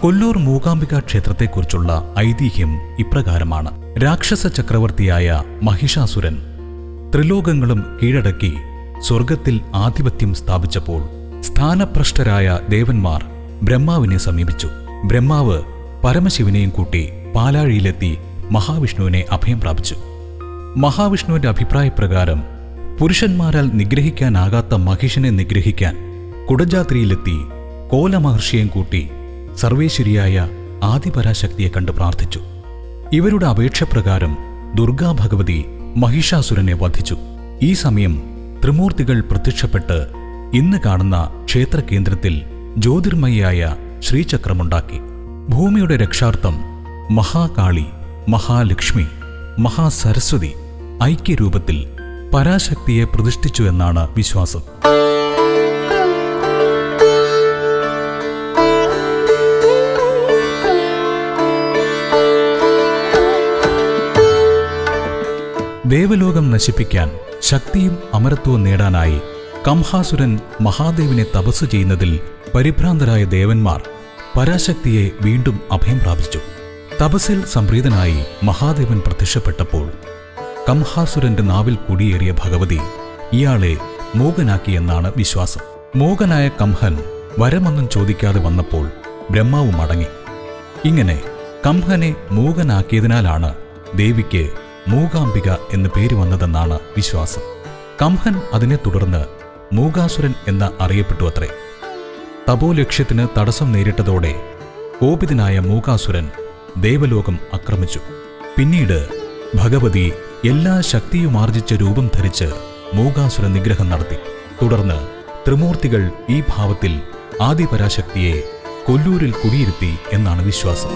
കൊല്ലൂർ മൂകാംബിക ക്ഷേത്രത്തെക്കുറിച്ചുള്ള ഐതിഹ്യം ഇപ്രകാരമാണ്. രാക്ഷസ ചക്രവർത്തിയായ മഹിഷാസുരൻ ത്രിലോകങ്ങളും കീഴടക്കി സ്വർഗത്തിൽ ആധിപത്യം സ്ഥാപിച്ചപ്പോൾ സ്ഥാനഭ്രഷ്ടരായ ദേവന്മാർ ബ്രഹ്മാവിനെ സമീപിച്ചു. ബ്രഹ്മാവ് പരമശിവനെയും കൂട്ടി പാലാഴിയിലെത്തി മഹാവിഷ്ണുവിനെ അഭയം പ്രാപിച്ചു. മഹാവിഷ്ണുവിന്റെ അഭിപ്രായപ്രകാരം പുരുഷന്മാരാൽ നിഗ്രഹിക്കാനാകാത്ത മഹിഷനെ നിഗ്രഹിക്കാൻ കുടജാത്രിയിലെത്തി കോലമഹർഷിയെയും കൂട്ടി സർവേശ്വരിയായ ആദിപരാശക്തിയെ കണ്ട് പ്രാർത്ഥിച്ചു. ഇവരുടെ അപേക്ഷപ്രകാരം ദുർഗാ ഭഗവതി മഹിഷാസുരനെ വധിച്ചു. ഈ സമയം ത്രിമൂർത്തികൾ പ്രത്യക്ഷപ്പെട്ട് ഇന്ന് കാണുന്ന ക്ഷേത്രകേന്ദ്രത്തിൽ ജ്യോതിർമയിയായ ശ്രീചക്രമുണ്ടാക്കി. ഭൂമിയുടെ രക്ഷാർത്ഥം മഹാകാളി മഹാലക്ഷ്മി മഹാസരസ്വതി ഐക്യരൂപത്തിൽ പരാശക്തിയെ പ്രതിഷ്ഠിച്ചു എന്നാണ് വിശ്വാസം. ദേവലോകം നശിപ്പിക്കാൻ ശക്തിയും അമരത്വവും നേടാനായി കംഹാസുരൻ മഹാദേവിനെ തപസ് ചെയ്യുന്നതിൽ പരിഭ്രാന്തരായ ദേവന്മാർ പരാശക്തിയെ വീണ്ടും അഭയം പ്രാപിച്ചു. തപസ്സിൽ സംപ്രീതനായി മഹാദേവൻ പ്രത്യക്ഷപ്പെട്ടപ്പോൾ കംഹാസുരന്റെ നാവിൽ കുടിയേറിയ ഭഗവതി ഇയാളെ മോകനാക്കിയെന്നാണ് വിശ്വാസം. മോകനായ കംഹൻ വരമൊന്നും ചോദിക്കാതെ വന്നപ്പോൾ ബ്രഹ്മാവ് മടങ്ങി. ഇങ്ങനെ കംഹനെ മൂകനാക്കിയതിനാലാണ് ദേവിക്ക് മൂകാംബിക എന്ന് പേര് വന്നതെന്നാണ് വിശ്വാസം. കംഹൻ അതിനെ തുടർന്ന് മൂകാസുരൻ എന്ന് അറിയപ്പെട്ടു അത്രേ. തപോലക്ഷ്യത്തിന് തടസ്സം നേരിട്ടതോടെ കോപിതനായ മൂകാസുരൻ ദേവലോകം ആക്രമിച്ചു. പിന്നീട് ഭഗവതി എല്ലാ ശക്തിയുമാർജിച്ച രൂപം ധരിച്ച് മൂകാസുര നിഗ്രഹം നടത്തി. തുടർന്ന് ത്രിമൂർത്തികൾ ഈ ഭാവത്തിൽ ആദിപരാശക്തിയെ കൊല്ലൂരിൽ കുടിയിരുത്തി എന്നാണ് വിശ്വാസം.